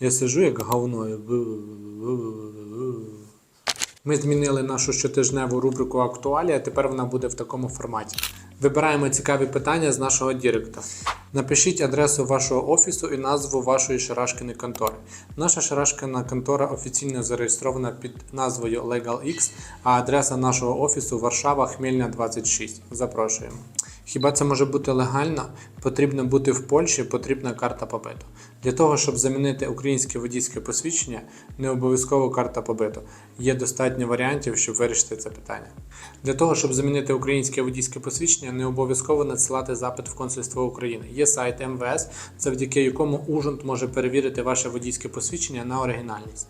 Я сижу як говно. Ми змінили нашу щотижневу рубрику Актуалія, тепер вона буде в такому форматі. Вибираємо цікаві питання з нашого діректа. Напишіть адресу вашого офісу і назву вашої шарашкиної контори. Наша шарашкина контора офіційно зареєстрована під назвою LegalX, а адреса нашого офісу Варшава Хмельна 26. Запрошуємо. Хіба це може бути легально? Потрібно бути в Польщі, потрібна карта побиту. Для того, щоб замінити українське водійське посвідчення, не обов'язково карта побиту. Є достатньо варіантів, щоб вирішити це питання. Для того, щоб замінити українське водійське посвідчення, не обов'язково надсилати запит в консульство України. Є сайт МВС, завдяки якому Ужонт може перевірити ваше водійське посвідчення на оригінальність.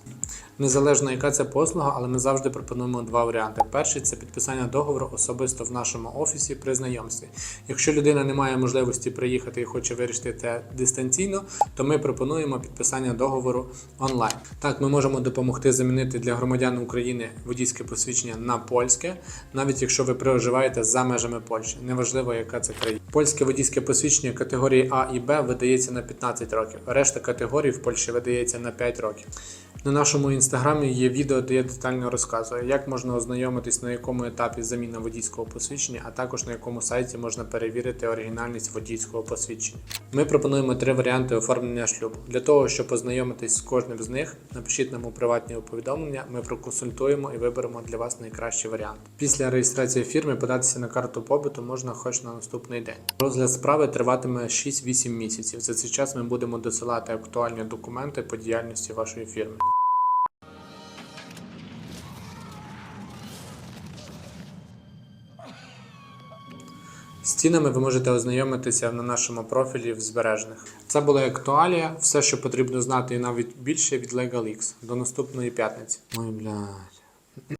Незалежно яка це послуга, але ми завжди пропонуємо два варіанти. Перший це підписання договору особисто в нашому офісі при знайомстві. Якщо людина не має можливості приїхати і хоче вирішити це дистанційно, то ми пропонуємо підписання договору онлайн. Так, ми можемо допомогти замінити для громадян України водійське посвідчення на польське, навіть якщо ви проживаєте за межами Польщі. Неважливо, яка це країна. Польське водійське посвідчення категорії А і Б видається на 15 років. Решта категорій в Польщі видається на 5 років. На нашому інстаграмі є відео, де я детально розказую, як можна ознайомитись на якому етапі заміна водійського посвідчення, а також на якому сайті можна перевірити оригінальність водійського посвідчення. Ми пропонуємо три варіанти оформлення шлюбу. Для того, щоб познайомитись з кожним з них, напишіть нам у приватні повідомлення, ми проконсультуємо і виберемо для вас найкращий варіант. Після реєстрації фірми податися на карту побиту можна хоч на наступний день. Розгляд справи триватиме 6-8 місяців. За цей час ми будемо досилати актуальні документи по діяльності вашої фірми. З цінами ви можете ознайомитися на нашому профілі в збережних. Це була актуалія, все, що потрібно знати, і навіть більше від LegalX. До наступної п'ятниці. Ой, блядь.